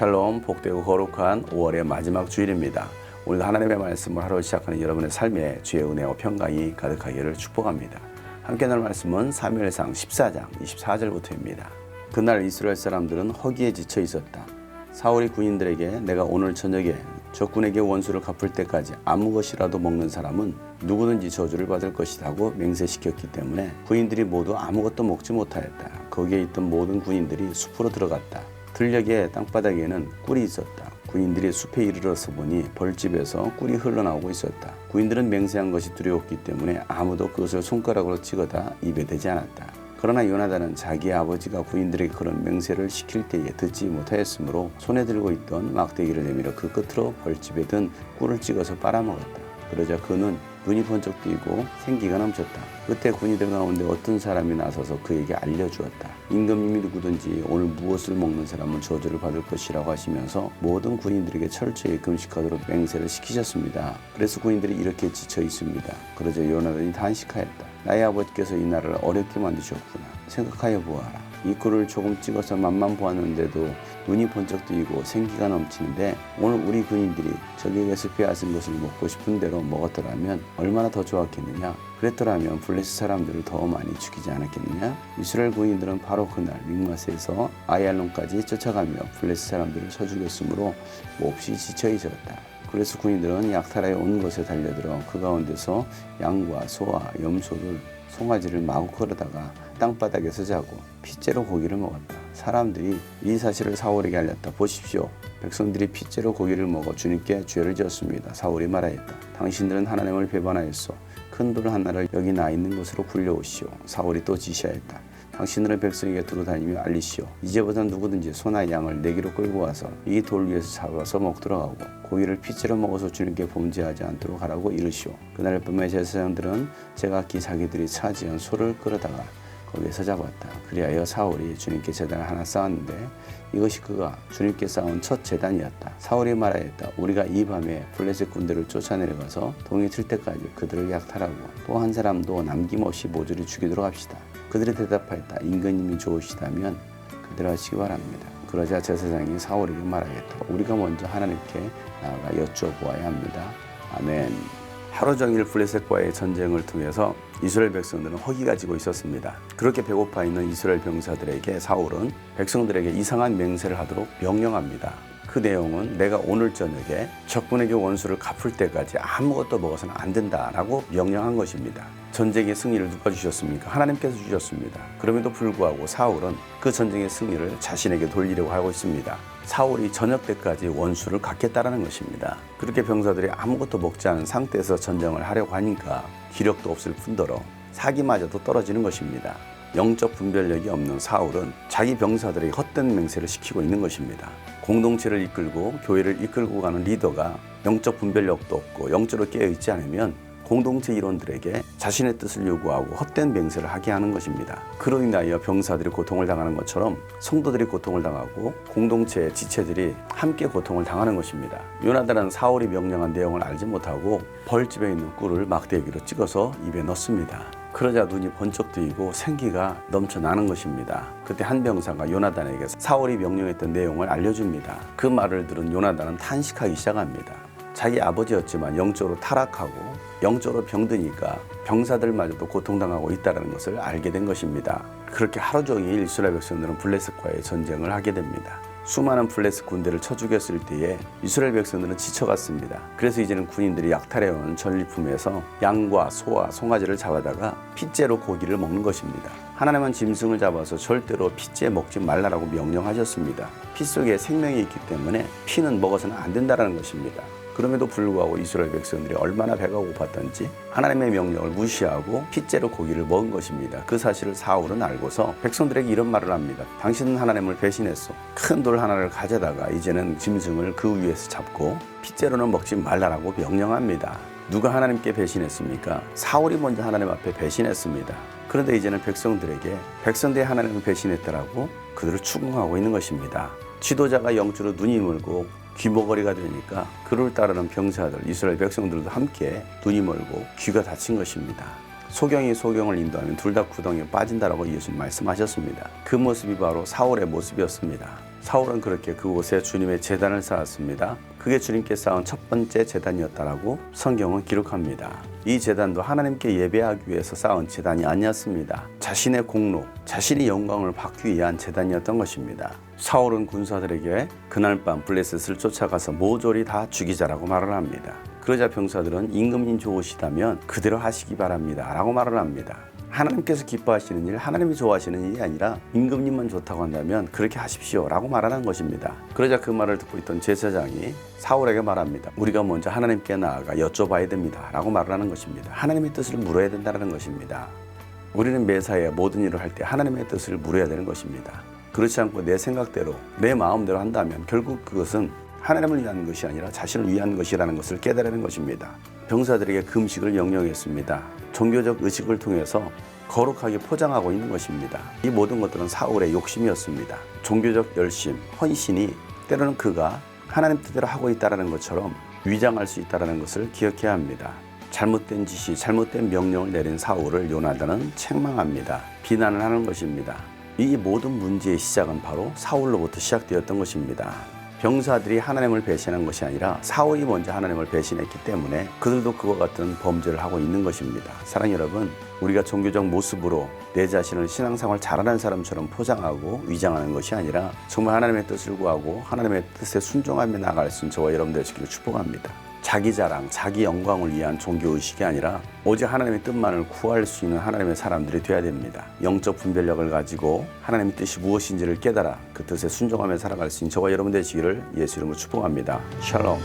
샬롬 복되고 거룩한 5월의 마지막 주일입니다. 오늘 하나님의 말씀을 하루 시작하는 여러분의 삶에 주의 은혜와 평강이 가득하기를 축복합니다. 함께 나눌 말씀은 사무엘상 14장 24절부터입니다. 그날 이스라엘 사람들은 허기에 지쳐 있었다. 사울이 군인들에게 내가 오늘 저녁에 적군에게 원수를 갚을 때까지 아무 것이라도 먹는 사람은 누구든지 저주를 받을 것이라고 맹세시켰기 때문에 군인들이 모두 아무것도 먹지 못하였다. 거기에 있던 모든 군인들이 숲으로 들어갔다. 들녘의 땅바닥에는 꿀이 있었다. 군인들이 숲에 이르러서 보니 벌집에서 꿀이 흘러나오고 있었다. 군인들은 맹세한 것이 두려웠기 때문에 아무도 그것을 손가락으로 찍어다 입에 대지 않았다. 그러나 요나단은 자기 아버지가 군인들에게 그런 맹세를 시킬 때에 듣지 못하였으므로 손에 들고 있던 막대기를 내밀어 그 끝으로 벌집에 든 꿀을 찍어서 빨아먹었다. 그러자 그는 눈이 번쩍 뜨이고 생기가 넘쳤다. 그때 군인들 가운데 어떤 사람이 나서서 그에게 알려주었다. 임금님이 누구든지 오늘 무엇을 먹는 사람은 저주를 받을 것이라고 하시면서 모든 군인들에게 철저히 금식하도록 맹세를 시키셨습니다. 그래서 군인들이 이렇게 지쳐 있습니다. 그러자 요나단이 단식하였다. 나의 아버지께서 이 나라를 어렵게 만드셨구나. 생각하여 보아라. 이 꿀을 조금 찍어서 맛만 보았는데도 눈이 번쩍 뜨이고 생기가 넘치는데 오늘 우리 군인들이 적에게서 빼앗은 것을 먹고 싶은 대로 먹었더라면 얼마나 더 좋았겠느냐? 그랬더라면 블레스 사람들을 더 많이 죽이지 않았겠느냐? 이스라엘 군인들은 바로 그날 믹마스에서 아얄론까지 쫓아가며 블레스 사람들을 쳐 죽였으므로 몹시 지쳐 있었다. 그래서 군인들은 약탈하여 온 곳에 달려들어 그 가운데서 양과 소와 염소를 송아지를 마구 걸어다가 땅바닥에서 자고 핏째로 고기를 먹었다. 사람들이 이 사실을 사울에게 알렸다. 보십시오. 백성들이 핏째로 고기를 먹어 주님께 죄를 지었습니다. 사울이 말하였다. 당신들은 하나님을 배반하였소. 큰 돌 하나를 여기 나 있는 곳으로 굴려오시오. 사울이 또 지시하였다. 당신들은 백성에게 두루 다니며 알리시오. 이제부터 누구든지 소나 양을 내기로 끌고 와서 이 돌 위에서 잡아서 먹도록 하고 고기를 핏째로 먹어서 주님께 범죄하지 않도록 하라고 이르시오. 그날 밤에 제사장들은 제각기 자기들이 차지한 소를 끌어다가 거기에서 잡았다. 그리하여 사울이 주님께 제단을 하나 쌓았는데 이것이 그가 주님께 쌓은 첫 제단이었다. 사울이 말하였다. 우리가 이 밤에 블레셋 군대를 쫓아내려가서 동이 틀 때까지 그들을 약탈하고 또 한 사람도 남김없이 모조리 죽이도록 합시다. 그들이 대답하였다. 임금님이 좋으시다면 그대로 하시기 바랍니다. 그러자 제사장이 사울에게 말하겠다. 우리가 먼저 하나님께 나아가 여쭈어보아야 합니다. 아멘. 하루 종일 블레셋과의 전쟁을 통해서 이스라엘 백성들은 허기가 지고 있었습니다. 그렇게 배고파 있는 이스라엘 병사들에게 사울은 백성들에게 이상한 맹세를 하도록 명령합니다. 그 내용은 내가 오늘 저녁에 적군에게 원수를 갚을 때까지 아무것도 먹어서는 안 된다라고 명령한 것입니다. 전쟁의 승리를 누가 주셨습니까? 하나님께서 주셨습니다. 그럼에도 불구하고 사울은 그 전쟁의 승리를 자신에게 돌리려고 하고 있습니다. 사울이 저녁 때까지 원수를 갚겠다라는 것입니다. 그렇게 병사들이 아무것도 먹지 않은 상태에서 전쟁을 하려고 하니까 기력도 없을 뿐더러 사기마저도 떨어지는 것입니다. 영적 분별력이 없는 사울은 자기 병사들에게 헛된 맹세를 시키고 있는 것입니다. 공동체를 이끌고 교회를 이끌고 가는 리더가 영적 분별력도 없고 영적으로 깨어 있지 않으면 공동체 일원들에게 자신의 뜻을 요구하고 헛된 맹세를 하게 하는 것입니다. 그로 인하여 병사들이 고통을 당하는 것처럼 성도들이 고통을 당하고 공동체의 지체들이 함께 고통을 당하는 것입니다. 요나단은 사울이 명령한 내용을 알지 못하고 벌집에 있는 꿀을 막대기로 찍어서 입에 넣습니다. 그러자 눈이 번쩍 뜨이고 생기가 넘쳐나는 것입니다. 그때 한 병사가 요나단에게 사울이 명령했던 내용을 알려줍니다. 그 말을 들은 요나단은 탄식하기 시작합니다. 자기 아버지였지만 영적으로 타락하고 영적으로 병드니까 병사들마저도 고통당하고 있다는 것을 알게 된 것입니다. 그렇게 하루 종일 이스라엘 백성들은 블레셋과의 전쟁을 하게 됩니다. 수많은 블레셋 군대를 쳐 죽였을 때에 이스라엘 백성들은 지쳐갔습니다. 그래서 이제는 군인들이 약탈해온 전리품에서 양과 소와 송아지를 잡아다가 핏째로 고기를 먹는 것입니다. 하나님은 짐승을 잡아서 절대로 핏째 먹지 말라라고 명령하셨습니다. 피 속에 생명이 있기 때문에 피는 먹어서는 안 된다는 것입니다. 그럼에도 불구하고 이스라엘 백성들이 얼마나 배가 고팠던지 하나님의 명령을 무시하고 핏째로 고기를 먹은 것입니다. 그 사실을 사울은 알고서 백성들에게 이런 말을 합니다. 당신은 하나님을 배신했어. 큰돌 하나를 가져다가 이제는 짐승을 그 위에서 잡고 핏째로는 먹지 말라라고 명령합니다. 누가 하나님께 배신했습니까? 사울이 먼저 하나님 앞에 배신했습니다. 그런데 이제는 백성들에게 백성들이 하나님을 배신했다라고 그들을 추궁하고 있는 것입니다. 지도자가 영주로 눈이 멀고 귀머거리가 되니까 그를 따르는 병사들 이스라엘 백성들도 함께 눈이 멀고 귀가 다친 것입니다. 소경이 소경을 인도하면 둘 다 구덩이에 빠진다라고 예수님 말씀하셨습니다. 그 모습이 바로 사울의 모습이었습니다. 사울은 그렇게 그곳에 주님의 재단을 쌓았습니다. 그게 주님께 쌓은 첫 번째 재단이었다라고 성경은 기록합니다. 이 재단도 하나님께 예배하기 위해서 쌓은 재단이 아니었습니다. 자신의 공로, 자신이 영광을 받기 위한 재단이었던 것입니다. 사울은 군사들에게 그날 밤 블레셋을 쫓아가서 모조리 다 죽이자라고 말을 합니다. 그러자 병사들은 임금님 좋으시다면 그대로 하시기 바랍니다. 라고 말을 합니다. 하나님께서 기뻐하시는 일, 하나님이 좋아하시는 일이 아니라 임금님만 좋다고 한다면 그렇게 하십시오. 라고 말하는 것입니다. 그러자 그 말을 듣고 있던 제사장이 사울에게 말합니다. 우리가 먼저 하나님께 나아가 여쭤봐야 됩니다. 라고 말을 하는 것입니다. 하나님의 뜻을 물어야 된다는 것입니다. 우리는 매사에 모든 일을 할 때 하나님의 뜻을 물어야 되는 것입니다. 그렇지 않고 내 생각대로, 내 마음대로 한다면 결국 그것은 하나님을 위한 것이 아니라 자신을 위한 것이라는 것을 깨달는 것입니다. 병사들에게 금식을 명령했습니다. 종교적 의식을 통해서 거룩하게 포장하고 있는 것입니다. 이 모든 것들은 사울의 욕심이었습니다. 종교적 열심, 헌신이 때로는 그가 하나님 뜻대로 하고 있다는 것처럼 위장할 수 있다는 것을 기억해야 합니다. 잘못된 지시, 잘못된 명령을 내린 사울을 요나단은 책망합니다. 비난을 하는 것입니다. 이 모든 문제의 시작은 바로 사울로부터 시작되었던 것입니다. 병사들이 하나님을 배신한 것이 아니라 사울이 먼저 하나님을 배신했기 때문에 그들도 그와 같은 범죄를 하고 있는 것입니다. 사랑 여러분, 우리가 종교적 모습으로 내 자신을 신앙생활 잘하는 사람처럼 포장하고 위장하는 것이 아니라 정말 하나님의 뜻을 구하고 하나님의 뜻에 순종하며 나갈 수 있는 저와 여러분 되시기를 축복합니다. 자기 자랑, 자기 영광을 위한 종교 의식이 아니라 오직 하나님의 뜻만을 구할 수 있는 하나님의 사람들이 되어야 됩니다. 영적 분별력을 가지고 하나님의 뜻이 무엇인지를 깨달아 그 뜻에 순종하며 살아갈 수 있는 저와 여러분 되시기를 예수 이름으로 축복합니다. 샬롬.